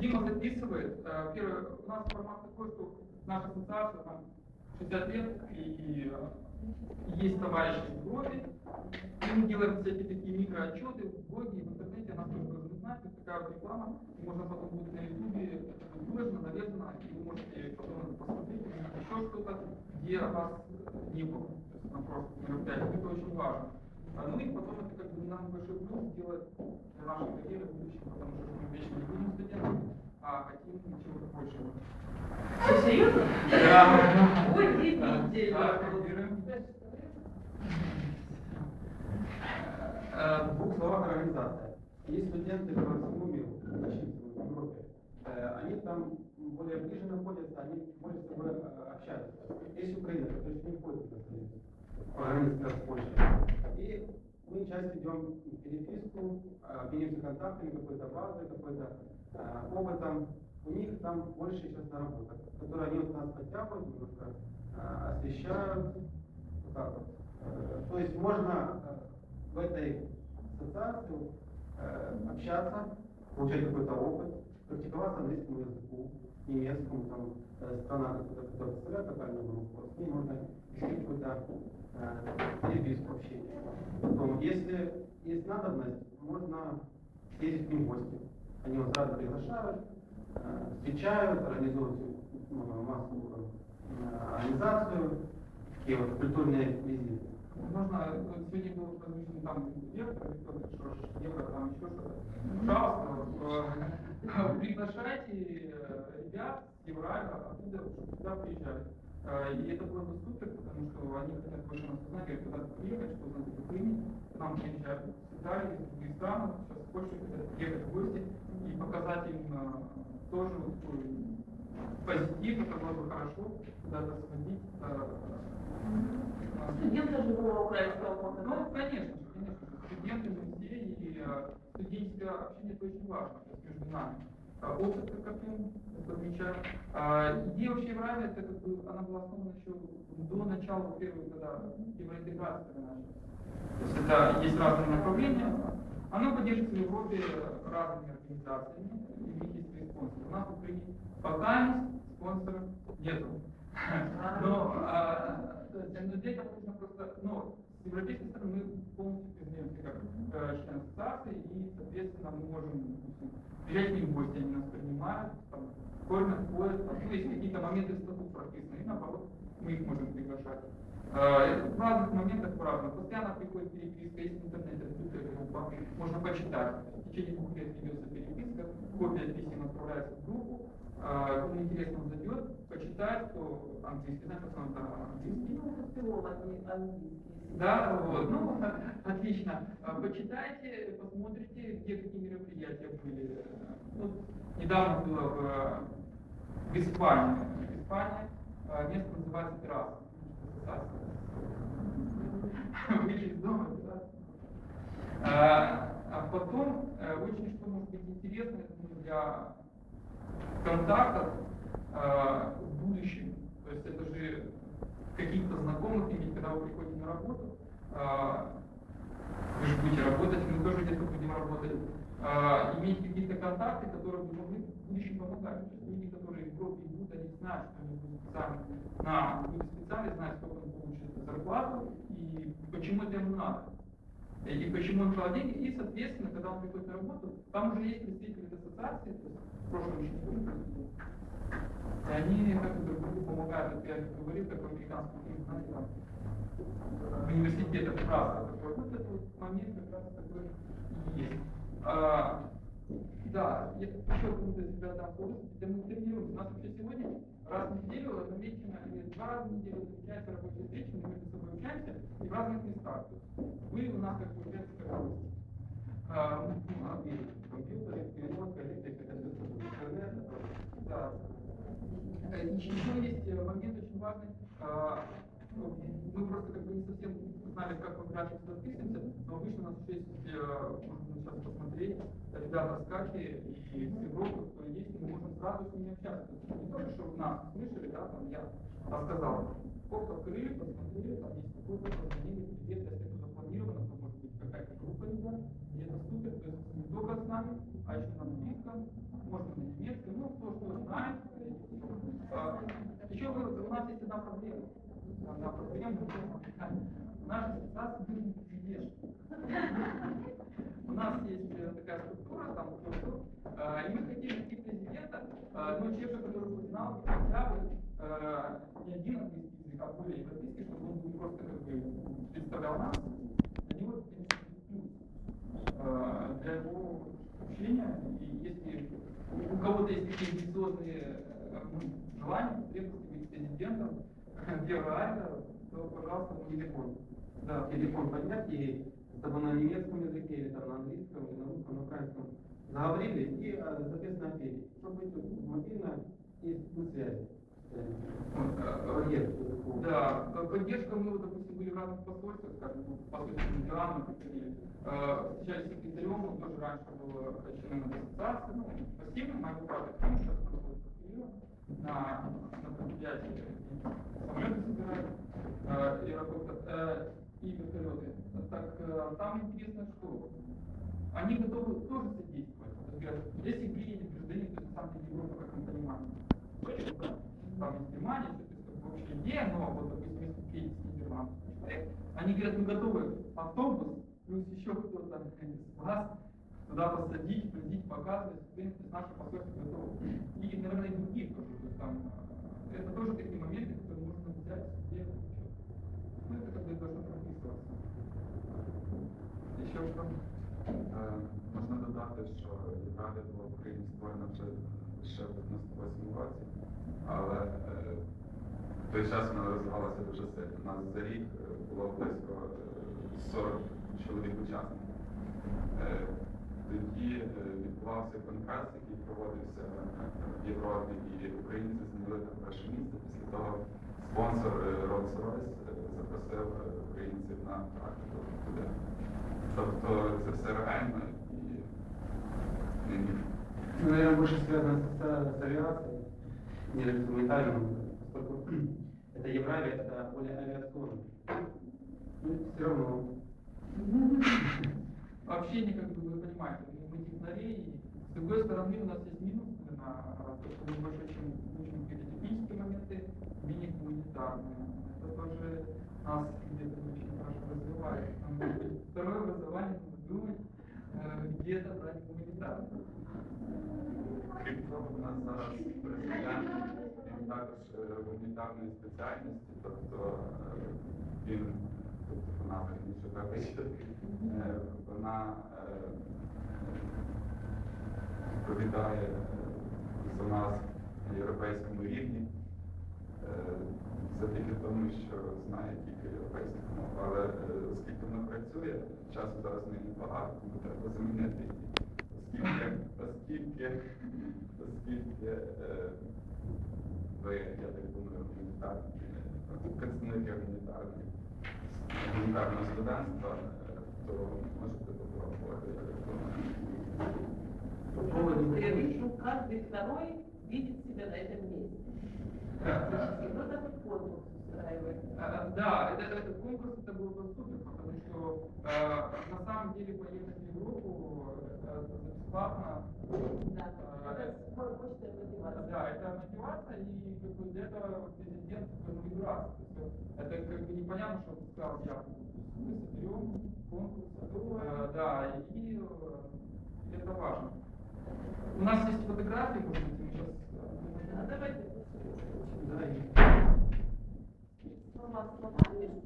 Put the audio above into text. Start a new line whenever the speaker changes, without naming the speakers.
Дима записывает. Э, Первый, у нас формат такой, что наша ассоциация там 60 лет, и э, есть товарищи в группе, и мы делаем всякие такие микроотчеты в блоге, в интернете, нас тоже должны знать, это такая вот реклама, и можно потом будет на ютубе, это нарезано, и вы можете потом посмотреть, еще что-то, где вас не было, на прошлых мероприятиях, это очень важно. А, Ну и потом это как бы нам большой плюс делать для нашей карьеры в будущем, потому что мы вечно не будем студентами, а хотим чего-то большего.
Серьезно?
Да.
Ой, удивительно.
Э, В двух словах организация. Есть студенты по всему миру, почти в Европе. Э, Они там более ближе находятся, они больше с собой э, общаются. Есть Украина, которая еще не входит по границе с Польшей. И мы часто ведем переписку, э, обмениваемся контактами, какой-то базой, какой-то э, опытом. У них там больше сейчас наработок, которые они от нас подтягивают, немножко освещают, вот так вот. То есть можно в этой ассоциации общаться, получать какой-то опыт, практиковаться английскому языку, немецкому, там, э, страна, которая, представляет локальную группу, с ней можно вести какую-то э, общения. Потом, если есть надобность, можно ездить к ним в гости. Они вас сразу приглашают, э, встречают, организуют ну, массовую э, организацию, такие вот культурные визиты.
Вот сегодня был размещен там вектор, кто-то Шош, евро, там еще что-то. Пожалуйста, э, приглашайте э, ребят с Евральга, оттуда, чтобы сюда приезжали. Э, И это было бы супер, потому что они хотят больше нас узнать, говорят, куда приехать, что узнать об Украине. К нам приезжают с Италии, из других стран, сейчас в Польшу хотят приехать в гости и показать им тоже такой позитив, это было бы хорошо, куда-то сводить. э,
Студенты же было украинского
ну,
показать.
конечно, же, конечно. же. Студенты мы все, и э, студенческое общение это очень важно то есть между нами. А опыт, я это отмечаю. А, идея вообще Евралия, это как бы, она была основана еще до начала первой, тогда началась. То есть это есть разные направления. Оно поддерживается в Европе разными организациями, и у них есть свои спонсоры. У нас в Украине пока спонсоров нету. Но, а, для этого нужно просто, ну, с европейской стороны мы полностью признаемся как э, член ассоциации, и, соответственно, мы можем приезжать к ним в гости, они нас принимают, там, кормят, ходят, там, ну, есть какие-то моменты статут прописаны, и наоборот, мы их можем приглашать. Э, В разных моментах по-разному. Постоянно приходит переписка, есть в интернете открытая группа, можно почитать. В течение двух лет ведется переписка, копия писем отправляется в группу, кому интересно, он зайдет, почитает, кто английский, знает, в основном там английский.
Ну, английские.
Да, вот, ну, отлично. А, Почитайте, посмотрите, где какие мероприятия были. Вот, недавно было в, в Испании. В Испании а, место называется терраса. Выйти из дома, терраса. А, а потом, э, очень что может быть интересно ну, для контактов э, в будущем. То есть это же каких-то знакомых иметь, когда вы приходите на работу. э, вы же будете работать, мы тоже где-то будем работать. э, иметь какие-то контакты, которые бы могли в будущем помогать. Люди, которые в Европе идут, они знают, что они будут специально на специально знают, сколько он получит зарплату и почему это ему надо. И почему он деньги, и, соответственно, когда он приходит на работу, там уже есть представители ассоциации, то есть И они как бы помогают, говорил, как в американском фильме, знаете, там, в университетах праздно такой. Вот этот вот момент как раз такой и есть. А, да, я еще повод, где мы тренируемся. У нас вообще сегодня раз в неделю намечено, или два раза в неделю намечается рабочая встреча, мы между собой общаемся и в разных местах. Вы у нас как получается как гости. А, и
Компьютеры, переводка, электрика, компьютер, интернет.
да. Э, Еще есть э, момент очень важный. А, ну, Мы просто как бы не совсем знали, как мы график подписываемся, но обычно у нас еще есть, э, можно сейчас посмотреть, ребята с Кахи и Европы, кто есть, мы можем сразу с ними общаться. Не только, что нас слышали, да, там я рассказал, сколько открыли, посмотрели, там есть какой-то позвонили, привет, если это запланировано, то может быть какая-то группа ребят, и это супер, то есть не только с нами, а еще на английском, можно на немецком, ну, кто что знает. А, Еще у нас есть одна проблема. Одна проблема. Наша ассоциация не. У нас есть э, такая структура, там, э, и мы хотим найти президента, э, но человека, который бы знал хотя бы э, не один английский язык, а более европейский, чтобы он был просто как бы представлял нас. Для него это, э, для его общения. И если у кого-то есть такие амбициозные э, ну, желания, потребности быть президентом айда, то, пожалуйста, мой телефон.
Да, телефон поднять и чтобы на немецком языке или там на английском, или на русском, на украинском заговорили и, э, соответственно, ответили. Чтобы быть мобильно и на связи. Э, Поддержку.
Да, поддержка, вот, допустим, были в разных посольствах, как ну, посольство Нидерландов, э, встречались с секретарем, он тоже раньше был э, членом ассоциации, ну, пассивным, а его брат активно, сейчас он Киеве, на, на предприятии самолеты собирают, э, э, и вертолеты. Так, там интересно, что они готовы тоже содействовать. Говорят, если приедет гражданин, то на самом деле Европа, как мы понимаем, точно, да, там есть Германия, что это как бы общая идея, но вот, допустим, если приедет с Нидерландов человек, они говорят, мы готовы автобус, плюс еще кто-то из вас туда посадить, возить, показывать, в принципе, наше посольство готово. И, наверное, и другие тоже. То есть, там, э, это тоже такие моменты, которые можно взять себе в учет. Ну, это как бы должно прописываться. Еще что?
Е, Можна додати, що Євразія була в Україні створена вже ще в 98 році, але е, той час вона розвивалася дуже сильно. У нас за рік е, було близько е, 40 чоловік учасників. Е, Тоді е, відбувався конгрес, який проводився е, в Європі, і українці зайняли там перше місце. Після того спонсор е, Rolls-Royce е, запросив е, українців на практику туди. Тобто це все реально і нині.
Ну, наверное, больше связано с, авиацией, не поскольку это Евравия, это более авиационно. Ну, все равно.
Общение, как бы вы понимаете, мы и с другой стороны у нас есть минус на то, что мы больше чем учим какие-то технические моменты, менее гуманитарные. Это тоже нас где-то очень хорошо развивает. Второе образование нужно думать, э, где-то брать гуманитарное.
Крім того, у нас зараз також е, гуманітарної спеціальності, тобто е, він, тобто вона верніше вибачте, е, вона е, відповідає за нас на європейському рівні. Завдяки тому, що знає тільки європейську мову. Але оскільки вона працює, часу зараз в неї небагато, тому треба замінити її. Оскільки, оскільки, оскільки ви, я так думаю, гуманітарні, е, представники гуманітарної, гуманітарного студентства, е, то можете попробувати, я так думаю.
По поводу...
Я вижу, каждый второй видит себя на этом месте. И вот такой конкурс устраивает.
Э, Да, это, этот конкурс это был бы супер, потому что э, на самом деле поехать в Европу э, это бесплатно.
Да, это мотивация.
Да, это мотивация, и как бы для этого президент. То есть, э, это как бы непонятно, что он сказал, я мы соберем конкурс, э, да, и э, это важно. У нас есть фотографии, может быть, мы сейчас...
А давайте
Да, и-
слова словами,